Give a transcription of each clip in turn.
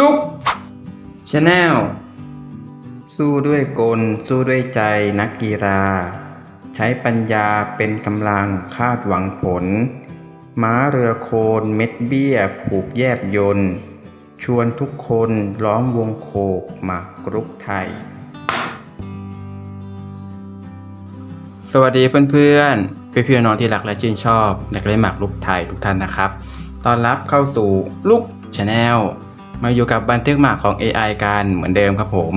ลุกชาแนลสู้ด้วยกล สู้ด้วยใจนักกีฬา ใช้ปัญญาเป็นกำลังคาดหวังผล ม้าเรือโคนเม็ดเบี้ย ผูกแยบยนต์ชวนทุกคนล้อมวงโคกหมากรุกไทย สวัสดีเพื่อนๆพี่พี่ๆน้องที่รักและชื่นชอบนักเล่นหมากรุกไทยทุกท่านนะครับ ตอนรับเข้าสู่ลุกชาแนล มาอยู่กับบันทึกหมากของ AI กันเหมือนเดิมครับผม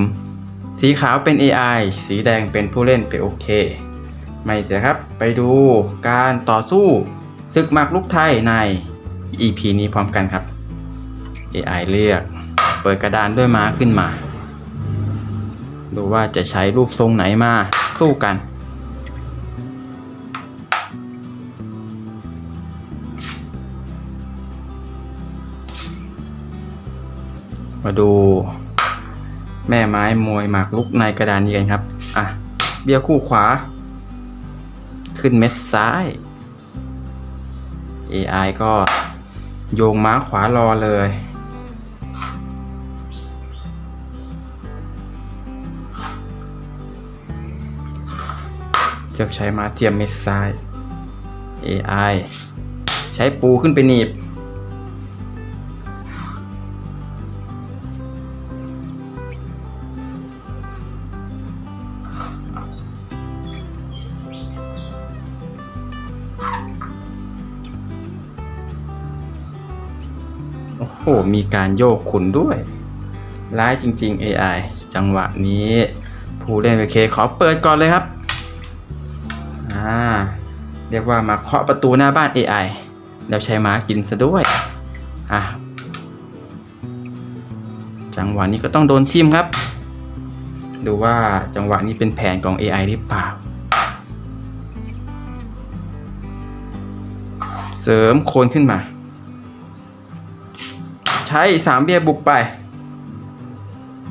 สีขาวเป็น AI สีแดงเป็นผู้เล่นเป็นโอเค ไม่เสียครับไปดูการต่อสู้ศึกหมากรุกไทยใน EP นี้พร้อมกันครับ AI เลือก เปิดกระดานด้วยม้าขึ้นมา ดูว่าจะใช้รูปทรงไหนมาสู้กัน มาดู แม่ไม้มวยหมากลุกในกระดานนี้กันครับ อะ เบี้ยคู่ขวา ขึ้นเม็ดซ้าย AI ก็โยงม้าขวารอเลย เลือกใช้ม้าเทียมเม็ดซ้าย AI ใช้ปูขึ้นไปหนีบ มีการโยกขุนด้วย ร้ายจริง ๆ AI จังหวะนี้ ผู้เล่นโอเคขอเปิดก่อนเลยครับอ่าเรียกว่ามาเคาะประตูหน้าบ้าน AI แล้วใช้ม้ากินซะด้วยอะจังหวะนี้ก็ต้องโดนทิมครับ ดูว่าจังหวะนี้เป็นแผนของ AI หรือเปล่า เสริมโคนขึ้นมา ใช้สามเบียบุกไป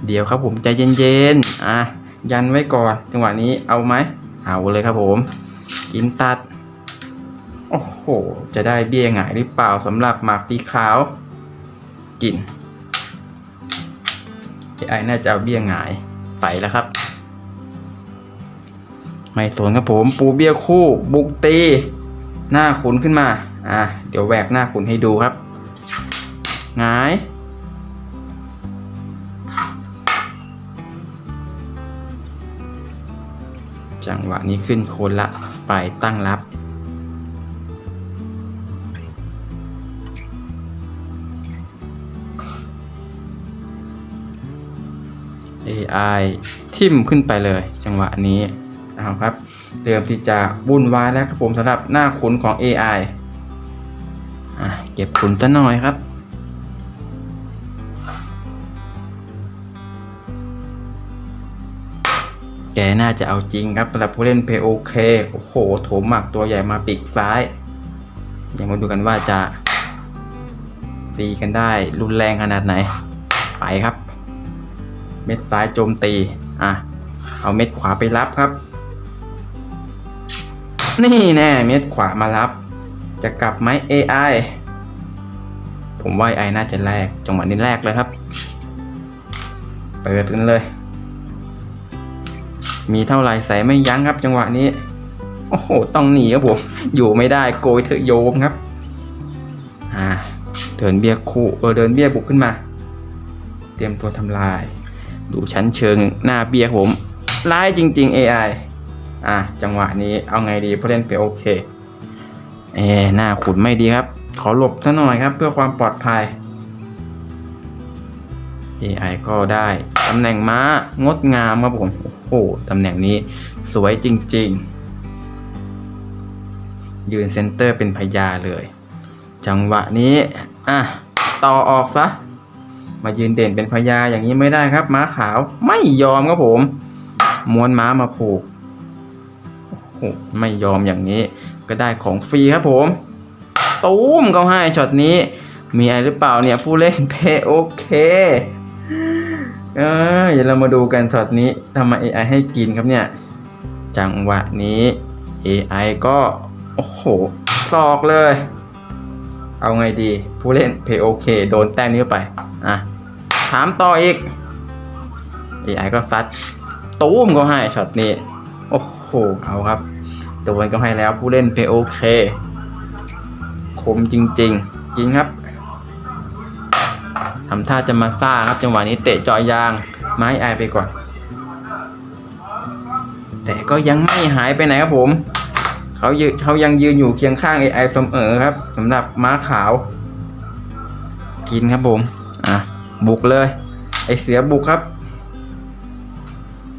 เดี๋ยวครับผมใจเย็นๆอะยันไว้ก่อนจังหวะนี้เอาไหมเอาเลยครับผม กินตัด โอ้โห จะได้เบี้ยหงายหรือเปล่าสำหรับหมากสีขาว กิน AI น่าจะเอาเบี้ยหงายไปแล้วครับ ไม่สนครับผม ปูเบี้ยคู่ บุกตี หน้าขุนขึ้นมา อะเดี๋ยวแหวกหน้าขุนให้ดูครับ หงาย จังหวะนี้ขึ้นโคนละไปตั้งรับ AI ทิ่มขึ้นไปเลย จังหวะนี้เอาครับเตรียมที่จะวุ่นวายแล้วครับผมสำหรับหน้าขุนของ AI อะเก็บขุนจะหน่อยครับ กน่าจะเอาจริงครับสำหรับผู้เล่นเพโอเคโอ้โหโถมหมักตัวใหญ่มาปีกซ้ายยังมาดูกันว่าจะตีกันได้รุนแรงขนาดไหน ไปครับ เม็ดซ้ายโจมตี อะ เอาเม็ดขวาไปรับครับ นี่แน่เม็ดขวามารับ จะกลับไหม AI ผมว่า AI น่าจะแรกจังหวะนี้แรกเลยครับ เปิดกันเลย มีเท่าไหร่ใส่ไม่ยั้งครับ จังหวะนี้ โอ้โห ต้องหนีครับผม อยู่ไม่ได้โกยเถอโยมครับ อ่า เดินเบี้ยคู่เออเดินเบี้ยบุกขึ้นมา เตรียมตัวทำลาย ดูชั้นเชิงหน้าเบี้ยผมร้ายจริง ๆ AI อะจังหวะนี้เอาไงดีผู้เล่นไปโอเค เอหน้าขุนไม่ดีครับ ขอหลบซะหน่อยครับ เพื่อความปลอดภัย AI ก็ได้ตำแหน่งม้างดงามครับผมโอ้โหตำแหน่งนี้สวยจริง ๆ ยืนเซนเตอร์เป็นพญาเลย จังหวะนี้ อะ ต่อออกซะ มายืนเด่นเป็นพญาอย่างนี้ไม่ได้ครับ ม้าขาวไม่ยอมครับผม ม้วนม้ามาผูกโอ้โหไม่ยอมอย่างนี้ ก็ได้ของฟรีครับผม ตูมเขาให้ช็อตนี้ มีอะไรหรือเปล่าเนี่ยผู้เล่นเพโอเค เออเดี๋ยวเรามาดูกันช็อตนี้ทำไม AI ให้กินครับเนี่ย จังหวะนี้ AI ก็ โอ้โหซอกเลย เอาไงดี ผู้เล่นเพย์โอเคโดนแต้มนี้ไป อะ ถามต่ออีก AI ก็ซัดตูมก็ให้ช็อตนี้ โอ้โห เอาครับโดนก็ให้แล้วผู้เล่นเพโอเคคมจริง ๆ จริงครับ ทำท่าจะมาซ่าครับจังหวะนี้เตะเจาะยาง ไม้ไอไปก่อน แต่ก็ยังไม่หายไปไหนครับผมเขายืนเขายังยืนอยู่เคียงข้าง AI เสมอครับสำหรับม้าขาว กินครับผม อะ บุกเลย ไอเสือบุกครับ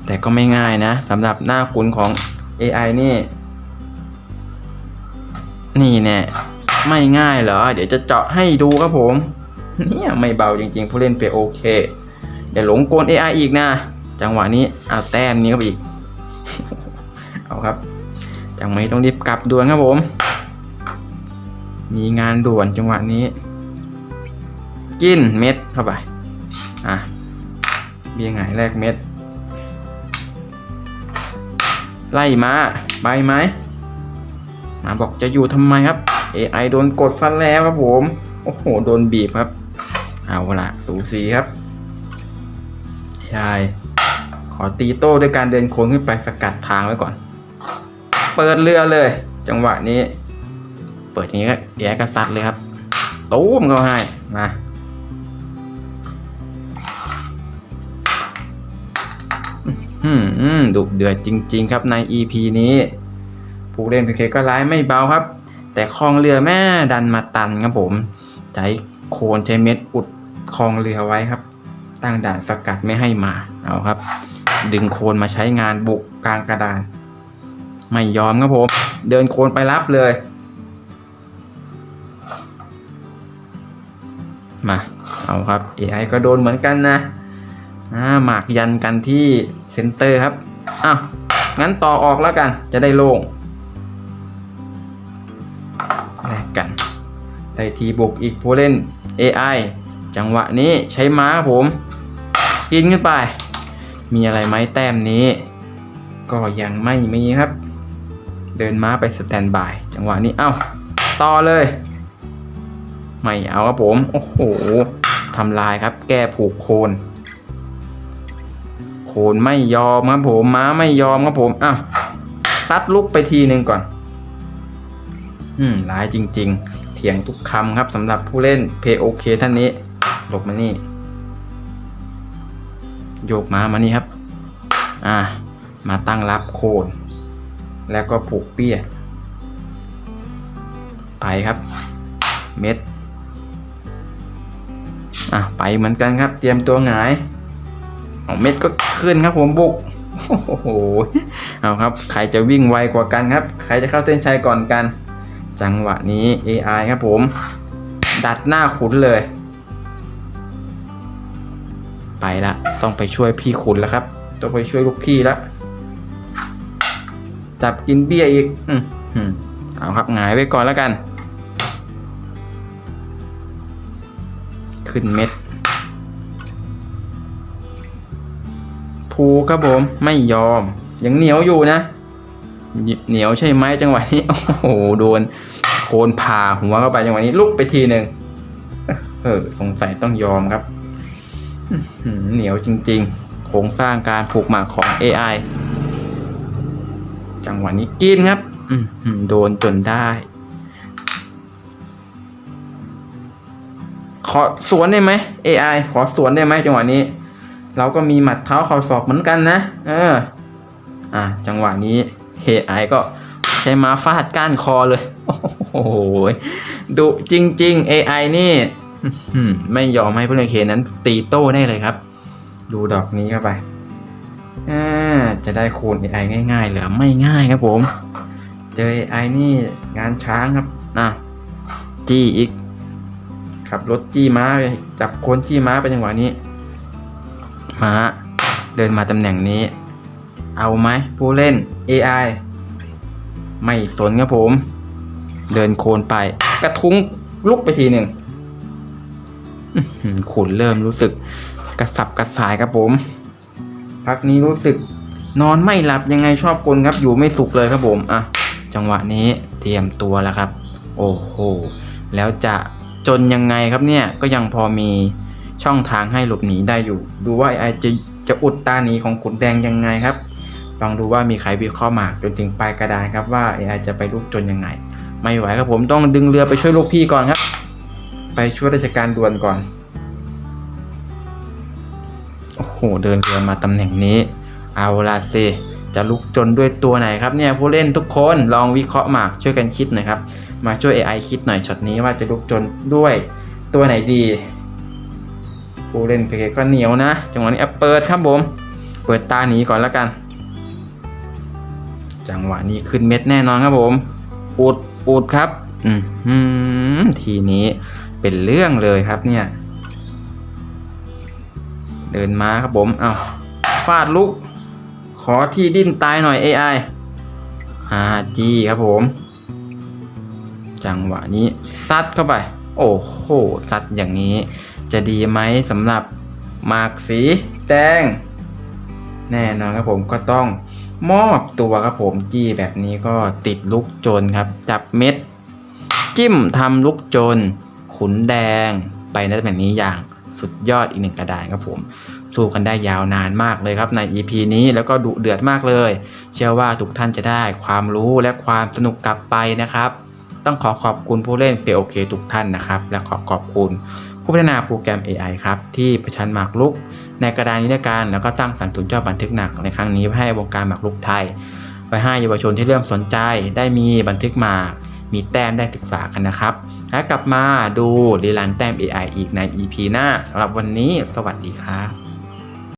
แต่ก็ไม่ง่ายนะสำหรับหน้าขุนของ AI นี่ นี่แน่ไม่ง่ายเหรอ เดี๋ยวจะเจาะให้ดูครับผม เนี่ยไม่เบาจริง ๆ ผู้เล่นไปโอเคอย่าหลงโกน AI อีกนะ จังหวะนี้เอาแต้มนี้เข้าไปอีก เอาครับ จังหวะนี้ต้องรีบกลับด่วนครับผม มีงานด่วนจังหวะนี้ กินเม็ดเข้าไป อะเบียงหงายแรกเม็ด ไล่มาไปไหมหมาบอกจะอยู่ทำไมครับ AI โดนกดซะแล้วครับผม โอ้โห โดนบีบครับ เอาละสูสีครับ AI ขอตีโต้ด้วยการเดินโค้งขึ้นไปสกัดทางไว้ก่อน เปิดเรือเลย จังหวะนี้ เปิดอย่างนี้ก็ AI ก็ซัดเลยครับตูมเขาให้มาอืมอืมดุเดือดจริง ๆ ครับใน EP นี้ ผู้เล่นพีเคก็ร้ายไม่เบาครับ แต่คลองเรือแม่ดันมาตันครับผม ใจโคนใช้เม็ดอุด คลองเรือไว้ครับ ตั้งด่านสกัดไม่ให้มาเอาครับ ดึงโคนมาใช้งานบุกกลางกระดาน ไม่ยอมครับผม เดินโคนไปรับเลย มา เอาครับ AI ก็โดนเหมือนกันนะอ่าหมากยันกันที่เซนเตอร์ครับอ้าวงั้นต่อออกแล้วกัน จะได้โล่งแลกกันได้ทีบุกอีกผู้เล่น AI จังหวะนี้ใช้ม้าครับผม กินขึ้นไป มีอะไรไหมแต้มนี้ ก็ยังไม่มีครับ เดินม้าไปสแตนบาย จังหวะนี้เอ้าต่อเลย ไม่เอาครับผม โอ้โหทำลายครับ แก้ผูกโคนโคนไม่ยอมครับผมม้าไม่ยอมครับผมอะซัดลุกไปทีหนึ่งก่อน อืมร้ายจริง ๆ เถียงทุกคำครับสำหรับผู้เล่นเพโอเคท่านนี้ หลบมานี่ โยกม้ามานี่ครับ อะมาตั้งรับโคน แล้วก็ผูกเปี้ย ไปครับ เม็ด อะ ไปเหมือนกันครับ เตรียมตัวหงายเอาเม็ดก็ขึ้นครับผมบุกโอ้โห เอาครับ ใครจะวิ่งไวกว่ากันครับ ใครจะเข้าเส้นชัยก่อนกัน จังหวะนี้ AI ครับผม ดัดหน้าขุนเลย ไปละต้องไปช่วยพี่ขุนแล้วครับ ต้องไปช่วยลูกพี่แล้วจับกินเบี้ยอีกอืมเอาครับหงายไว้ก่อนแล้วกัน ขึ้นเม็ดภูครับผมไม่ยอม ยังเหนียวอยู่นะ เหนียวใช่ไหมจังหวะนี้ โอ้โห โดนโคนผ่าหัวเข้าไปจังหวะนี้ลุกไปทีหนึ่งเออสงสัยต้องยอมครับ เหนียวจริง ๆ โครงสร้างการผูกหมากของ AI จังหวะนี้กินครับโดนจนได้ขอสวนได้ไหม AI ขอสวนได้ไหมจังหวะนี้ เราก็มีหมัดเท้าเข่าศอกเหมือนกันนะ เออ อะจังหวะนี้เฮไอก็ใช้มาฟาดก้านคอเลย โอ้โหดุจริง ๆ AI นี่ ไม่ยอมให้ผู้เล่นเคนั้นตีโต้ได้เลยครับ ดูดอกนี้เข้าไปจะได้คูณ AI ง่ายๆเหรือไม่ง่ายครับผม เจอ AI นี่งานช้างครับอะจี้อีกขับรถจี้ม้าไปจับคนจี้ม้าไปจังหวะนี้ม้าเดินมาตำแหน่งนี้ เอาไหมผู้เล่น AI ไม่สนครับผม เดินโคนไป กระทุ้งลุกไปทีหนึ่ง ขุนเริ่มรู้สึกกระสับกระส่ายครับผม พักนี้รู้สึกนอนไม่หลับยังไงชอบกลครับอยู่ไม่สุขเลยครับผมอะจังหวะนี้เตรียมตัวแล้วครับ โอ้โหแล้วจะจนยังไงครับเนี่ยก็ยังพอมีช่องทางให้หลบหนีได้อยู่ ดูว่า AI จะจะอุดตาหนีของขุนแดงยังไงครับลองดูว่ามีใครวิเคราะห์มาจนถึงปลายกระดานครับว่า AI จะไปลุกจนยังไง ไม่ไหวครับผมต้องดึงเรือไปช่วยลูกพี่ก่อนครับ ไปช่วยราชการด่วนก่อน โอ้โห เดินเรือมาตำแหน่งนี้ เอาละสิจะลุกจนด้วยตัวไหนครับเนี่ยผู้เล่นทุกคนลองวิเคราะห์มาช่วยกันคิดหน่อยครับ มาช่วย AI คิดหน่อยช็อตนี้ว่าจะลุกจนด้วยตัวไหนดี ผู้เล่นเพก็เหนียวนะจังหวะนี้เปิดครับผม เปิดตาหนีก่อนแล้วกัน จังหวะนี้ขึ้นเม็ดแน่นอนครับผม อุดอุดครับ อืมทีนี้เป็นเรื่องเลยครับเนี่ย เดินมาครับผม เอาฟาดลุก ขอที่ดิ้นตายหน่อย AI อาจีครับผม จังหวะนี้ซัดเข้าไป โอ้โหซัดอย่างนี้ จะดีไหมสำหรับหมากสีแดง แน่นอนครับผมก็ต้องมอบตัวครับผมจี้แบบนี้ก็ติดลุกจรครับ จับเม็ด จิ้มทำลุกจรขุนแดง ไปในตำแหน่งนี้อย่างสุดยอดอีกหนึ่งกระดานครับผม สู้กันได้ยาวนานมากเลยครับใน EP นี้แล้วก็ดุเดือดมากเลย เชื่อว่าทุกท่านจะได้ความรู้และความสนุกกลับไปนะครับ ต้องขอขอบคุณผู้เล่น POK ทุกท่านนะครับ และขอขอบคุณผู้พัฒนาโปรแกรม AI ครับ ที่ประชันหมากรุก ในกระดานนี้ด้วยกันแล้วก็ตั้งสรรทุนเจ้าบันทึกหนักในครั้งนี้ให้วงการหมากรุกไทย ไปให้เยาวชนที่เริ่มสนใจได้มีบันทึกหมาก มีแต้มได้ศึกษากันนะครับ และกลับมาดูรีลันแต้ม AI อีกใน EP หน้าสำหรับวันนี้ สวัสดีครับ